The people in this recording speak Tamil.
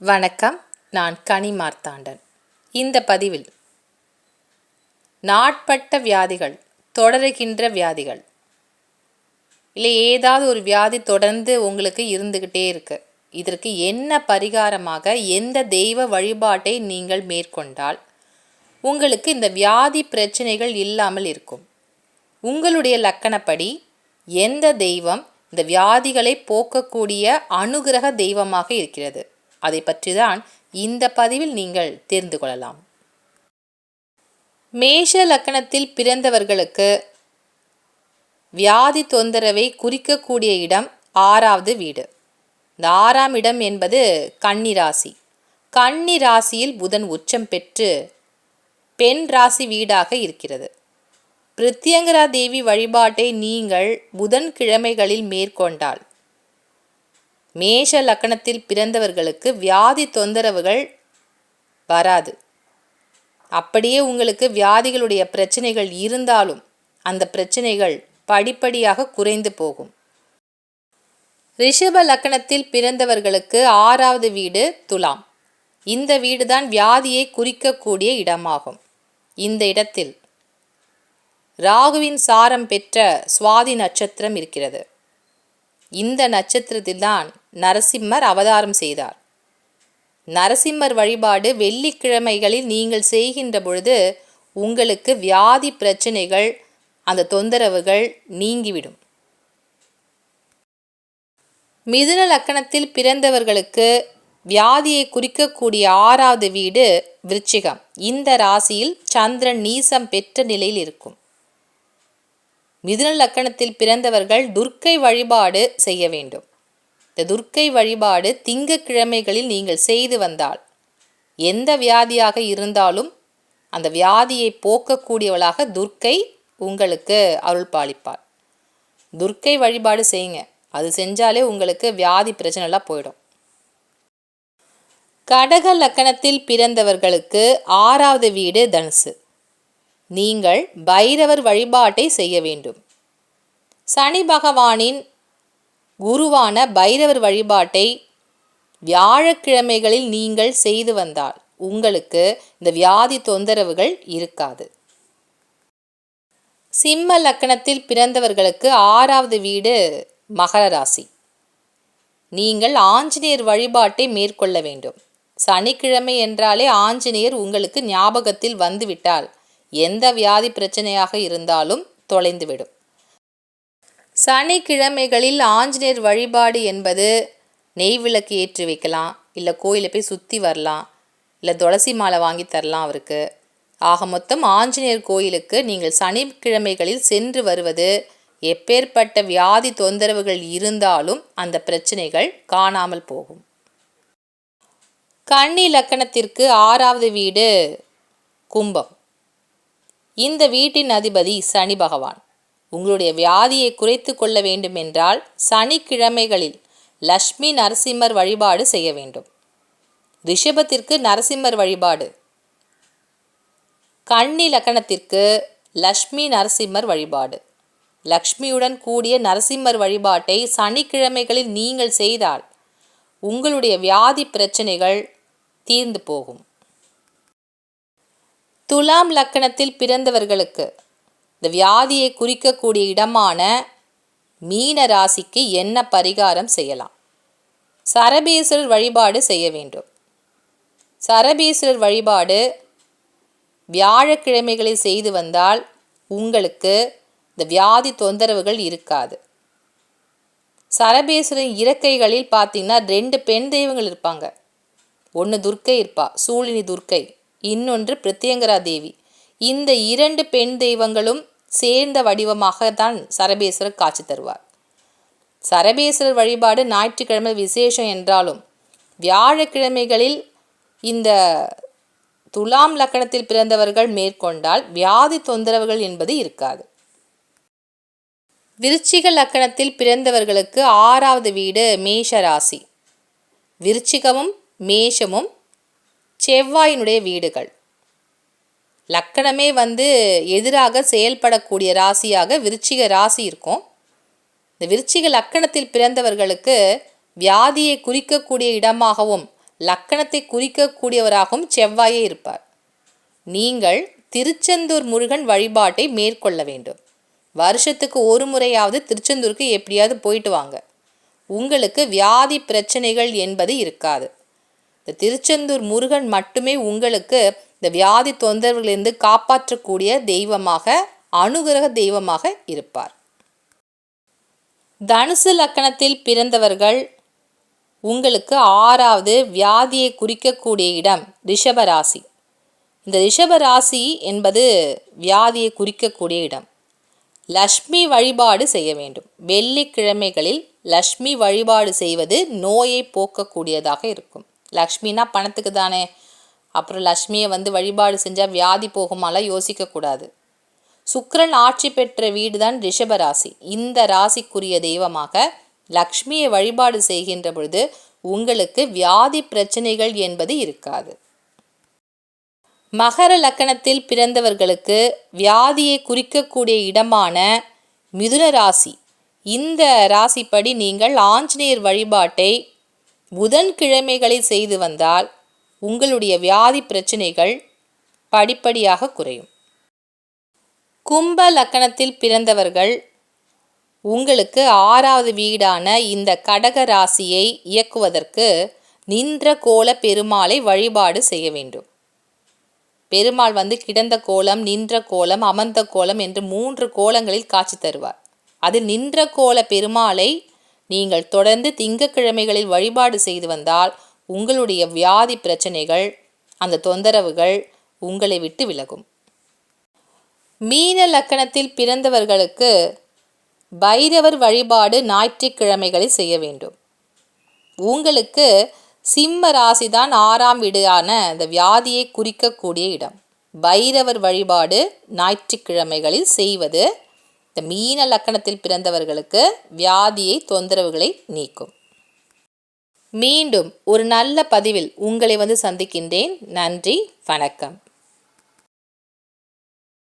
வணக்கம். நான் கனி மார்த்தாண்டன். இந்த பதிவில் நாட்பட்ட வியாதிகள் தொடருகின்ற வியாதிகள். இல்லை ஏதாவது ஒரு வியாதி தொடர்ந்து உங்களுக்கு இருந்துக்கிட்டே இருக்கு. இதற்கு என்ன பரிகாரமாக எந்த தெய்வ வழிபாட்டை நீங்கள் மேற்கொண்டால் உங்களுக்கு இந்த வியாதி பிரச்சனைகள் இல்லாமல் இருக்கும். உங்களுடைய லக்கணப்படி எந்த தெய்வம் இந்த வியாதிகளை போக்கக்கூடிய அனுகிரக தெய்வமாக இருக்கிறது? அதை பற்றி தான் இந்த பதிவில் நீங்கள் தெரிந்து கொள்ளலாம். மேஷ லக்கணத்தில் பிறந்தவர்களுக்கு வியாதி தொந்தரவை குறிக்கக்கூடிய இடம் ஆறாவது வீடு. இந்த ஆறாம் இடம் என்பது கன்னி ராசி. கன்னி ராசியில் புதன் உச்சம் பெற்று பெண் ராசி வீடாக இருக்கிறது. பிரித்தியங்கரா தேவி வழிபாட்டை நீங்கள் புதன்கிழமைகளில் மேற்கொண்டால் மேஷ லக்கணத்தில் பிறந்தவர்களுக்கு வியாதி தொந்தரவுகள் வராது. அப்படியே உங்களுக்கு வியாதிகளுடைய பிரச்சனைகள் இருந்தாலும் அந்த பிரச்சனைகள் படிப்படியாக குறைந்து போகும். ரிஷப லக்கணத்தில் பிறந்தவர்களுக்கு ஆறாவது வீடு துலாம். இந்த வீடுதான் வியாதியை குறிக்கக்கூடிய இடமாகும். இந்த இடத்தில் ராகுவின் சாரம் பெற்ற சுவாதி நட்சத்திரம் இருக்கிறது. இந்த நட்சத்திரத்தில்தான் நரசிம்மர் அவதாரம் செய்தார். நரசிம்மர் வழிபாடு வெள்ளிக்கிழமைகளில் நீங்கள் செய்கின்ற பொழுது உங்களுக்கு வியாதி பிரச்சனைகள் அந்த தொந்தரவுகள் நீங்கிவிடும். மிதுன லக்கணத்தில் பிறந்தவர்களுக்கு வியாதியை குறிக்கக்கூடிய ஆறாவது வீடு விருச்சிகம். இந்த ராசியில் சந்திரன் நீசம் பெற்ற நிலையில் இருக்கும். மிதுன லக்கணத்தில் பிறந்தவர்கள் துர்க்கை வழிபாடு செய்ய வேண்டும். இந்த துர்க்கை வழிபாடு திங்கக்கிழமைகளில் நீங்கள் செய்து வந்தால் எந்த வியாதியாக இருந்தாலும் அந்த வியாதியை போக்கக்கூடியவளாக துர்க்கை உங்களுக்கு அருள் பாலிப்பார் துர்க்கை வழிபாடு செய்யுங்க. அது செஞ்சாலே உங்களுக்கு வியாதி பிரச்சனைலாம் போயிடும். கடக லக்கணத்தில் பிறந்தவர்களுக்கு ஆறாவது வீடு தனுசு. நீங்கள் பைரவர் வழிபாட்டை செய்ய வேண்டும். சனி பகவானின் குருவான பைரவர் வழிபாட்டை வியாழக்கிழமைகளில் நீங்கள் செய்து வந்தால் உங்களுக்கு இந்த வியாதி தொந்தரவுகள் இருக்காது. சிம்ம லக்கணத்தில் பிறந்தவர்களுக்கு ஆறாவது வீடு மகர ராசி. நீங்கள் ஆஞ்சநேயர் வழிபாட்டை மேற்கொள்ள வேண்டும். சனிக்கிழமை என்றாலே ஆஞ்சநேயர் உங்களுக்கு ஞாபகத்தில் வந்துவிட்டால் எந்த வியாதி பிரச்சனையாக இருந்தாலும் தொலைந்துவிடும். சனிக்கிழமைகளில் ஆஞ்சநேயர் வழிபாடு என்பது நெய் விளக்கு ஏற்றி வைக்கலாம் இல்லை கோயிலை போய் சுற்றி வரலாம் இல்லை துளசி மாலை வாங்கி தரலாம் அவருக்கு. ஆக மொத்தம் ஆஞ்சநேயர் கோயிலுக்கு நீங்கள் சனிக்கிழமைகளில் சென்று வருவது எப்பேற்பட்ட வியாதி தொந்தரவுகள் இருந்தாலும் அந்த பிரச்சனைகள் காணாமல் போகும். கன்னி லக்கணத்திற்கு ஆறாவது வீடு கும்பம். இந்த வீட்டின் அதிபதி சனி பகவான். உங்களுடைய வியாதியை குறைத்து கொள்ள வேண்டுமென்றால் சனிக்கிழமைகளில் லக்ஷ்மி நரசிம்மர் வழிபாடு செய்ய வேண்டும். ரிஷபத்திற்கு நரசிம்மர் வழிபாடு. கன்னி லக்கணத்திற்கு லக்ஷ்மி நரசிம்மர் வழிபாடு. லக்ஷ்மியுடன் கூடிய நரசிம்மர் வழிபாட்டை சனிக்கிழமைகளில் நீங்கள் செய்தால் உங்களுடைய வியாதி பிரச்சனைகள் தீர்ந்து போகும். துலாம் லக்கணத்தில் பிறந்தவர்களுக்கு இந்த வியாதியை குறிக்கக்கூடிய இடமான மீன ராசிக்கு என்ன பரிகாரம் செய்யலாம்? சரபீஸ்வரர் வழிபாடு செய்ய வேண்டும். சரபீஸ்வரர் வழிபாடு வியாழக்கிழமைகளில் செய்து வந்தால் உங்களுக்கு இந்த வியாதி தொந்தரவுகள் இருக்காது. சரபேஸ்வரன் இறக்கைகளில் பார்த்தீங்கன்னா ரெண்டு பெண் தெய்வங்கள் இருப்பாங்க. ஒன்று துர்க்கை இருப்பா சூழினி துர்க்கை இன்னொன்று பிரத்யங்கரா தேவி. இந்த இரண்டு பெண் தெய்வங்களும் சேர்ந்த வடிவமாக தான் சரபேஸ்வரர் காட்சி தருவார். சரபேஸ்வரர் வழிபாடு ஞாயிற்றுக்கிழமை விசேஷம் என்றாலும் வியாழக்கிழமைகளில் இந்த துலாம் லக்கணத்தில் பிறந்தவர்கள் மேற்கொண்டால் வியாதி தொந்தரவுகள் என்பது இருக்காது. விருச்சிக லக்கணத்தில் பிறந்தவர்களுக்கு ஆறாவது வீடு மேஷ ராசி. விருச்சிகமும் மேஷமும் செவ்வாயினுடைய வீடுகள். லக்கணமே வந்து எதிராக செயல்படக்கூடிய ராசியாக விருச்சிக ராசி இருக்கும். இந்த விருச்சிக லக்கணத்தில் பிறந்தவர்களுக்கு வியாதியை குறிக்கக்கூடிய இடமாகவும் லக்கணத்தை குறிக்கக்கூடியவராகவும் செவ்வாயே இருப்பார். நீங்கள் திருச்செந்தூர் முருகன் வழிபாட்டை மேற்கொள்ள வேண்டும். வருஷத்துக்கு ஒரு முறையாவது திருச்செந்தூருக்கு எப்படியாவது போயிட்டு வாங்க. உங்களுக்கு வியாதி பிரச்சனைகள் என்பது இருக்காது. இந்த திருச்செந்தூர் முருகன் மட்டுமே உங்களுக்கு இந்த வியாதி தொந்தரவுகளிலிருந்து காப்பாற்றக்கூடிய தெய்வமாக அனுகிரக தெய்வமாக இருப்பார். தனுசு லக்கணத்தில் பிறந்தவர்கள் உங்களுக்கு ஆறாவது வியாதியை குறிக்கக்கூடிய இடம் ரிஷபராசி. இந்த ரிஷபராசி என்பது வியாதியை குறிக்கக்கூடிய இடம். லக்ஷ்மி வழிபாடு செய்ய வேண்டும். வெள்ளிக்கிழமைகளில் லக்ஷ்மி வழிபாடு செய்வது நோயை போக்கக்கூடியதாக இருக்கும். லக்ஷ்மினா பணத்துக்கு தானே அப்புறம் லக்ஷ்மியை வந்து வழிபாடு செஞ்சால் வியாதி போகுமாலாம் யோசிக்கக்கூடாது சுக்கரன் ஆட்சி பெற்ற வீடு தான் ரிஷபராசி. இந்த ராசிக்குரிய தெய்வமாக லக்ஷ்மியை வழிபாடு செய்கின்ற பொழுது உங்களுக்கு வியாதி பிரச்சனைகள் என்பது இருக்காது. மகர லக்கணத்தில் பிறந்தவர்களுக்கு வியாதியை குறிக்கக்கூடிய இடமான மிதுன ராசி. இந்த ராசிப்படி நீங்கள் ஆஞ்சநேயர் வழிபாட்டை புதன்கிழமைகளில் செய்து வந்தால் உங்களுடைய வியாதி பிரச்சனைகள் படிப்படியாக குறையும். கும்ப லக்கணத்தில் பிறந்தவர்கள் உங்களுக்கு ஆறாவது வீடான இந்த கடக ராசியை இயக்குவதற்கு நின்ற கோல பெருமாளை வழிபாடு செய்ய வேண்டும். பெருமாள் வந்து கிடந்த கோலம் நின்ற கோலம் அமர்ந்த கோலம் என்று மூன்று கோலங்களில் காட்சி தருவார். அது நின்ற கோல பெருமாளை நீங்கள் தொடர்ந்து திங்கக்கிழமைகளில் வழிபாடு செய்து வந்தால் உங்களுடைய வியாதி பிரச்சனைகள் அந்த தொந்தரவுகள் உங்களை விட்டு விலகும். மீன லக்கணத்தில் பிறந்தவர்களுக்கு பைரவர் வழிபாடு ஞாயிற்றுக்கிழமைகளில் செய்ய வேண்டும். உங்களுக்கு சிம்ம ராசி தான் ஆறாம் வீடான அந்த வியாதியை குறிக்கக்கூடிய இடம். பைரவர் வழிபாடு ஞாயிற்றுக்கிழமைகளில் செய்வது இந்த மீன லக்கணத்தில் பிறந்தவர்களுக்கு வியாதியை தொந்தரவுகளை நீக்கும். மீண்டும் ஒரு நல்ல பதிவில் உங்களை வந்து சந்திக்கின்றேன். நன்றி வணக்கம்.